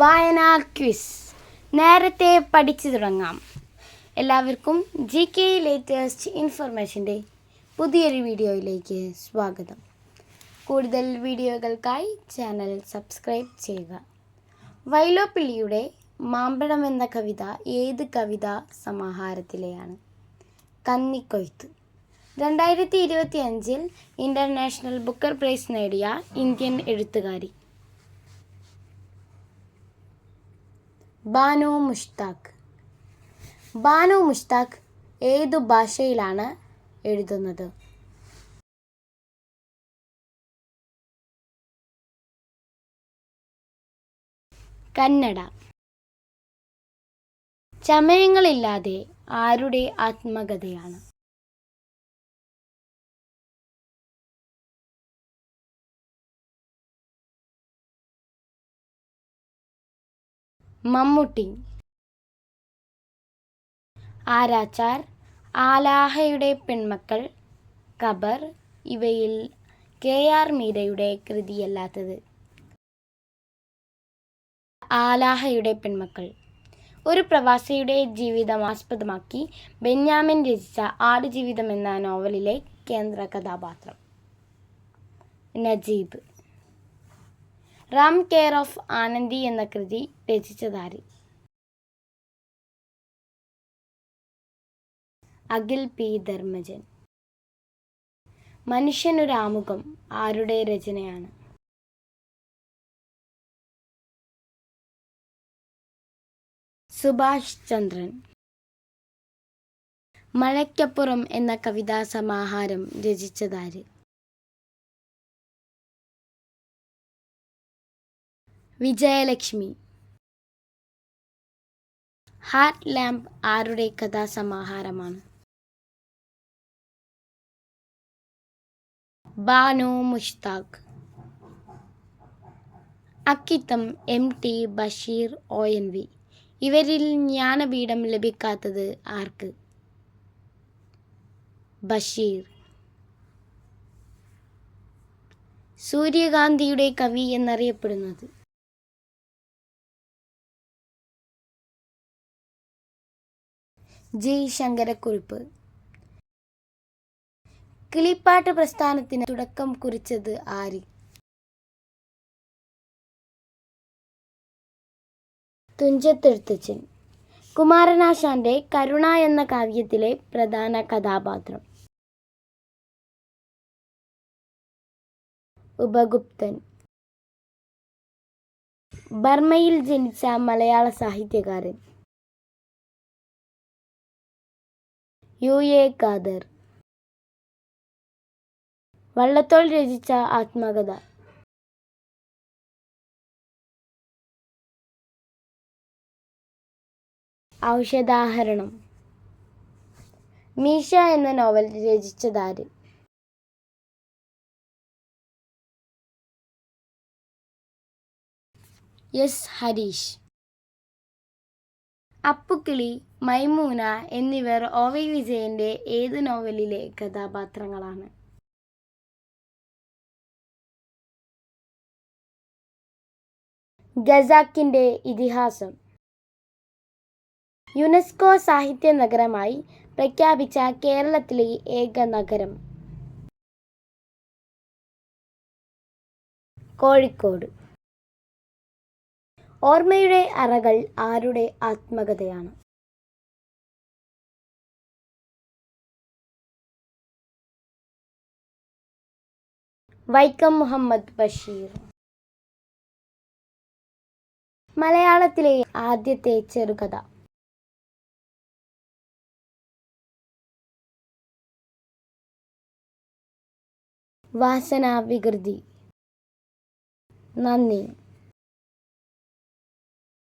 വായനാ ക്വിസ്. നേരത്തെ പഠിച്ചു തുടങ്ങാം. എല്ലാവർക്കും ജി കെ ലേറ്റസ്റ്റ് ഇൻഫർമേഷന്റെ പുതിയൊരു വീഡിയോയിലേക്ക് സ്വാഗതം. കൂടുതൽ വീഡിയോകൾക്കായി ചാനൽ സബ്സ്ക്രൈബ് ചെയ്യുക. വൈലോപ്പിള്ളിയുടെ മാമ്പഴം എന്ന കവിത ഏത് കവിതാ സമാഹാരത്തിലെയാണ്? കന്നിക്കൊയ്ത്ത്. രണ്ടായിരത്തി ഇരുപത്തി അഞ്ചിൽ ഇന്റർനാഷണൽ ബുക്കർ പ്രൈസ് നേടിയ ഇന്ത്യൻ എഴുത്തുകാരി. ബാനു മുഷ്താഖ്. ബാനു മുഷ്താഖ് ഏത് ഭാഷയിലാണ് എഴുതുന്നത്? കന്നഡ. ചമയങ്ങളില്ലാതെ ആരുടെ ആത്മകഥയാണ്? മമ്മൂട്ടി. ആരാച്ചാർ ആലാഹയുടെ പെൺമക്കൾ ഖബർ ഇവയിൽ കെ ആർ മീരയുടെ കൃതിയല്ലാത്തത്. ആലാഹയുടെ പെൺമക്കൾ. ഒരു പ്രവാസിയുടെ ജീവിതം ആസ്പദമാക്കി ബെന്യാമിൻ രചിച്ച ആടുജീവിതം എന്ന നോവലിലെ കേന്ദ്ര കഥാപാത്രം. നജീബ്. റാം കെയർ ഓഫ് ആനന്ദി എന്ന കൃതി രചിച്ചതാര്? അഖിൽ പി. ധർമ്മജൻ. മനുഷ്യനൊരാമുഖം ആരുടെ രചനയാണ്? സുഭാഷ് ചന്ദ്രൻ. മഴയ്ക്കപ്പുറം എന്ന കവിതാ സമാഹാരം രചിച്ചതാര്? വിജയലക്ഷ്മി. ഹാർട്ട് ലാമ്പ് ആരുടെ കഥാസമാഹാരമാണ്? Banu Mushtaq. Akkitham M T Basheer O N V. ഇവരിൽ ജ്ഞാനപീഠം ലഭിക്കാത്തത് ആർക്ക്? ബഷീർ. സൂര്യകാന്തിയുടെ കവി എന്നറിയപ്പെടുന്നത് ജി ശങ്കരക്കുറിപ്പ് കിളിപ്പാട്ട് പ്രസ്ഥാനത്തിന് തുടക്കം കുറിച്ചത് ആര്? തുഞ്ചത്തെഴുത്തച്ഛൻ. കുമാരനാശാന്റെ കരുണ എന്ന കാവ്യത്തിലെ പ്രധാന കഥാപാത്രം. ഉപഗുപ്തൻ. ബർമ്മയിൽ ജനിച്ച മലയാള സാഹിത്യകാരൻ. U A Khader. വള്ളത്തോൾ രചിച്ച ആത്മകഥ. ഔഷധാഹരണം. മീശ എന്ന നോവൽ രചിച്ചതാര്? എസ്. ഹരീഷ്. അപ്പുക്കിളി മൈമൂന എന്നിവർ ഒ വി വിജയന്റെ ഏത് നോവലിലെ കഥാപാത്രങ്ങളാണ്? ഗസാക്കിന്റെ ഇതിഹാസം. യുനെസ്കോ സാഹിത്യ നഗരമായി പ്രഖ്യാപിച്ച കേരളത്തിലെ ഏക നഗരം. കോഴിക്കോട്. ഓർമ്മയുടെ അറകൾ ആരുടെ ആത്മകഥയാണ്? വൈക്കം മുഹമ്മദ് ബഷീർ. മലയാളത്തിലെ ആദ്യത്തെ ചെറുകഥ. വാസന വികൃതി. നന്ദി.